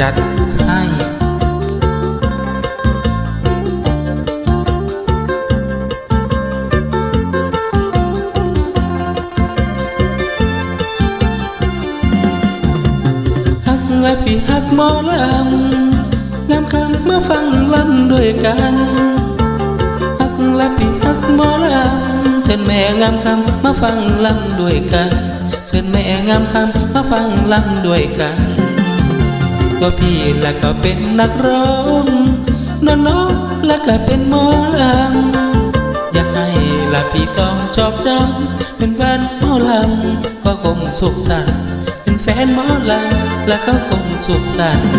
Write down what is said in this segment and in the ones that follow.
จัดให้ ฮักและพี่ฮักหมอลำงามคำมาฟังลำด้วยกันฮักและพี่ฮักหมอลำเชิญแม่งามคำมาฟังลำด้วยกันเชิญแม่งามคำมาฟังลำด้วยกัน ตัวพี่และก็เป็นนักร้องน้องน้องและก็เป็นหมอลำอยากให้ละพี่ต้องชอบจำเป็นแฟนหมอลำก็คงสุขสันต์เป็นแฟนหมอลำและเขาคงสุขสันต์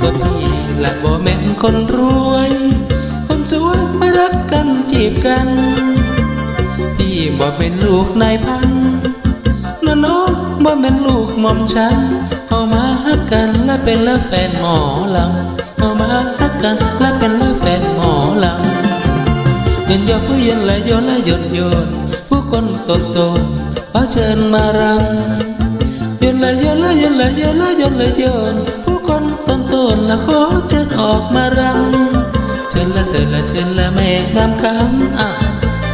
ตัวพี่และบ่แม่นคนรวย คนสวยมารักกันจีบกันพี่บ่เป็นลูกนายพันน้องน้องบ่แม่นลูกหม่อมฉันเอามา กกันและเป็นละแฟนหมอลำเอามาฮักกันและเป็นละแฟนหมอลำเย็นยอผู้เย็นและโยนและหยดโยน ผู้คนโตโตขอเชิญมารำโยนและโยนและโยนและโยนและโยนและโยน ผู้คนตนตนและขอเชิญออกมารำเชิญละเถิดละเชิญละแม่งามคำอะ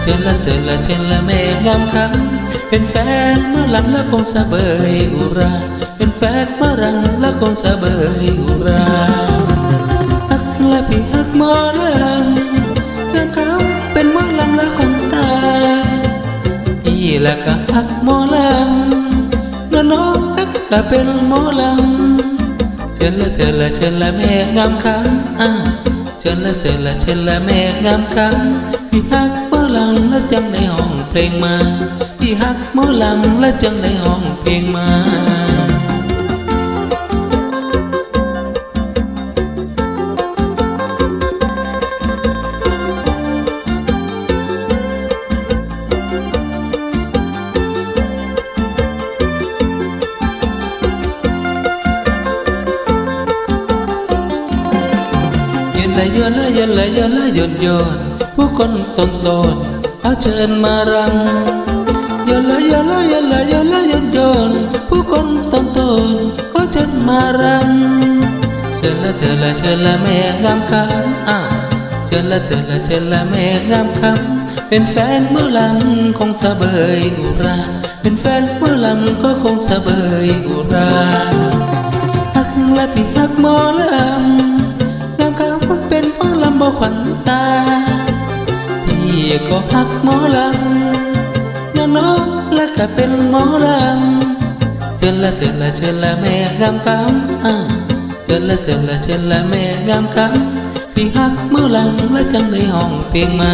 เชิญละเถิดละเชิญละแม่งามคำเป็นแฟนเมื่อลำและคงสะเบยอุรา เป็นแฟนเมื่อ รังและคงสะเบยอุราฮักและพี่ฮักหมอลำงามเขาเป็นหมอลำและคนตาอีและก็ฮักหมอลำน้องน้องฮักก็เป็นหมอลำเชิญละเธอละเชิญละแม่งามคำอ่าเชิญละเธอละเชิญละแม่งามคำพี่ฮักหมอลำและจังในห้องเพลงมาพี่ฮักหมอลำและจังในห้องเพลงมา ละยืนละยืนละยืนละยืนยืนผู้คนตนตนเอาเชิญมารำยืนละยืนละยืนละยืนละยืนยืนผู้คนตนตนเอาเชิญมารำเชิญละเธอละเชิญละแม่งามคำอะเชิญละเธอละเชิญละแม่งามคำเป็นแฟนเมื่อลำคงสะเบยอุรา เป็นแฟนเมื่อลำก็คงสะเบยอุราฮักและพี่ฮักมอลำ ก็ฮักหมอลำน้องน้องและก็เป็นหมอลำเชิญละเชิญละเชิญละแม่งามคำอ่าเชิญละเชิญละเชิญละแม่งามคำพี่ฮักหมอลำและจังในห้องเพลงมา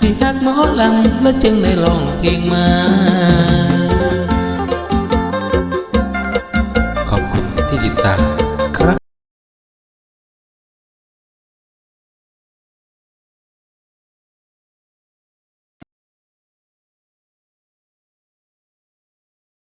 พี่ฮักหมอลำและจึงได้ร้องเพลงมาขอบคุณที่ติดตาม